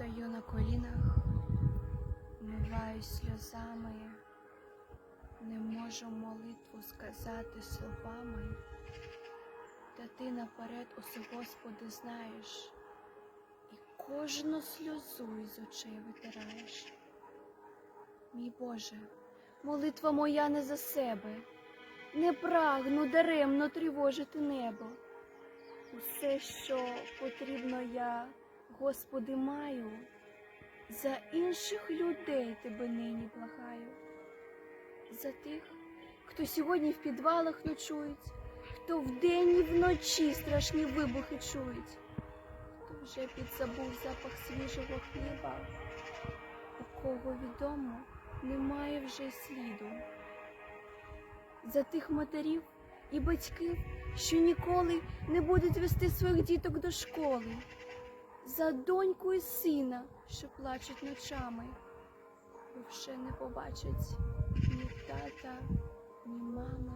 Стою на колінах, вмиваюсь сльозами, не можу молитву сказати словами, та ти наперед усе, Господи, знаєш, і кожну сльозу із очей витираєш. Мій Боже, молитва моя не за себе, не прагну даремно тривожити небо. Усе, що потрібно я, Господи, маю, за інших людей тебе нині благаю, за тих, хто сьогодні в підвалах ночують, хто вдень і вночі страшні вибухи чують, хто вже підзабув запах свіжого хліба, у кого відомо немає вже сліду, за тих матерів і батьків, що ніколи не будуть вести своїх діток до школи, за доньку і сина, що плачуть ночами, бо вже не побачать ні тата, ні мами.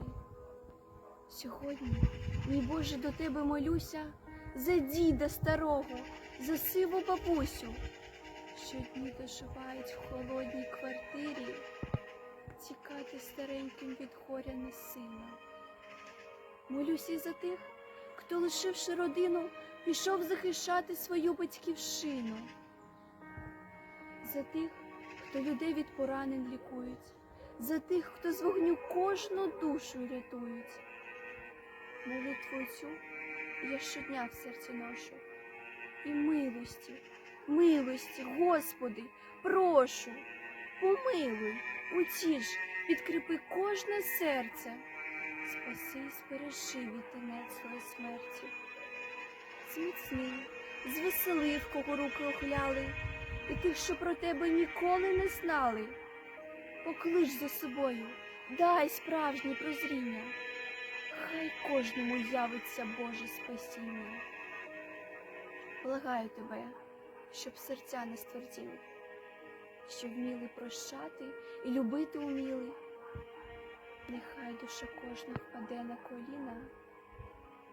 Сьогодні, мій Боже, до тебе молюся за діда старого, за сиву бабусю, що дні доживають в холодній квартирі, тікати стареньким від горя не сильно. Молюся й за тих, хто, лишивши родину, пішов захищати свою батьківщину, за тих, хто людей від поранень лікують, за тих, хто з вогню кожну душу рятують. Молитву цю я щодня в серці ношу. І милості, милості, Господи, прошу, помилуй, утіш, підкріпи кожне серце спаси і збережи від тенецької смерті. Зміцни, звесели, в кого руки охляли, і тих, що про тебе ніколи не знали. Поклич за собою, дай справжнє прозріння, хай кожному явиться Боже спасіння. Благаю тебе, щоб серця не стверділи, щоб вміли прощати і любити уміли. Нехай душа кожна впаде на коліна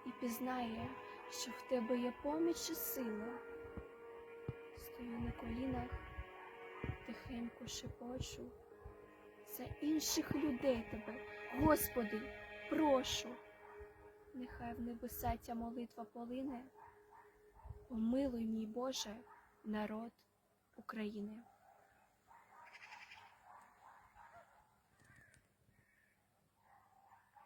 і пізнає, що в тебе є поміч і сила. Стою на колінах, тихенько шепочу. За інших людей тебе, Господи, прошу. Нехай в небеса ця молитва полине. Помилуй, мій Боже, народ України.